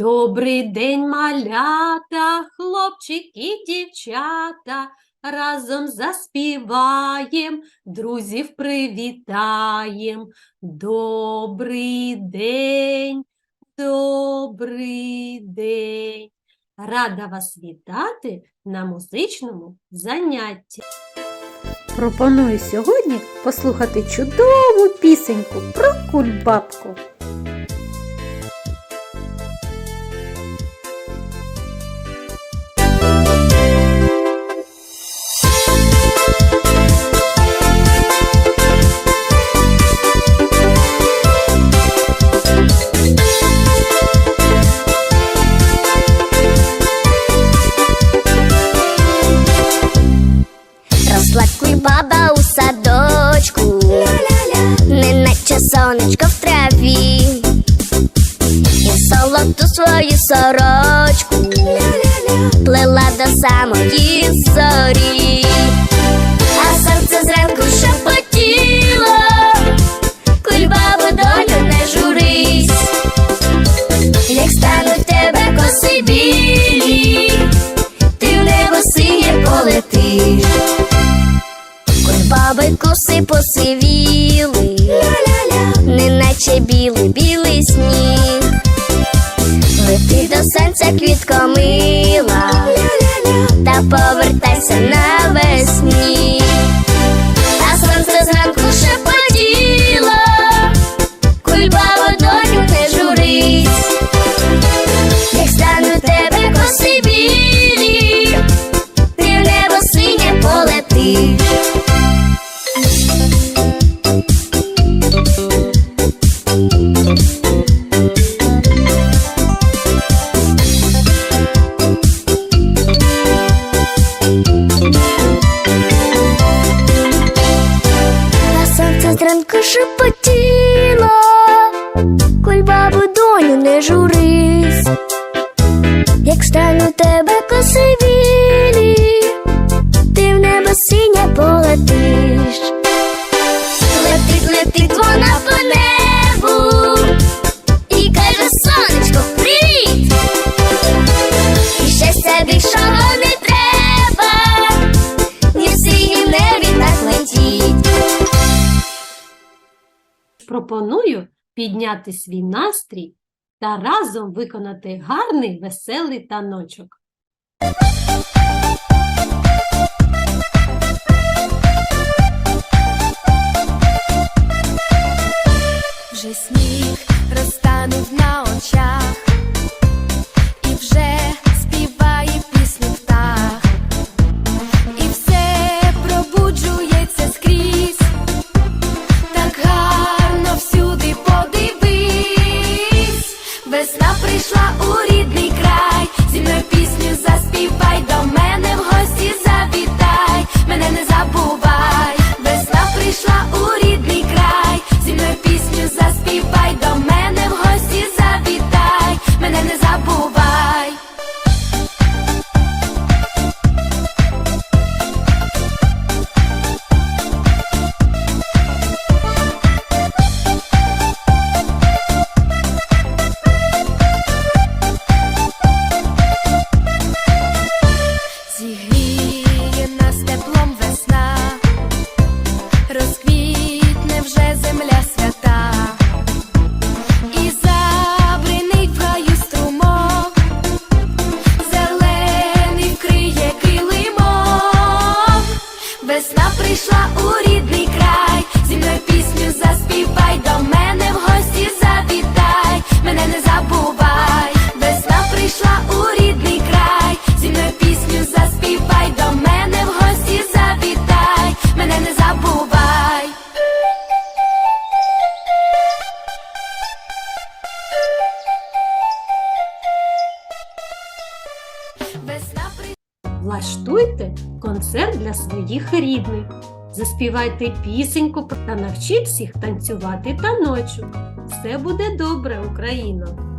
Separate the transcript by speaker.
Speaker 1: Добрий день, малята, хлопчики, дівчата, разом заспіваєм, друзів привітаєм. Добрий день, добрий день. Рада вас вітати на музичному занятті. Пропоную сьогодні послухати чудову пісеньку про кульбабку.
Speaker 2: Росла баба у садочку, неначе сонечко в траві, і солодку свою сорочку плела до самої зорі, Коси посивіли, неначе білий білий сніг. Лети до сонця квітко мила, та повертайся навесні. Шепотіла, зранку шепотіло, кульбабу доню не журись, як стану тебе
Speaker 1: Пропоную підняти свій настрій та разом виконати гарний веселий таночок.
Speaker 3: Вже сніг розтанув на очах, у рідний край, зі мною пісню заспівай, до мене прийшла у
Speaker 1: Влаштуйте концерт для своїх рідних. Заспівайте пісеньку та навчіть всіх танцювати та ночу. Все буде добре, Україно!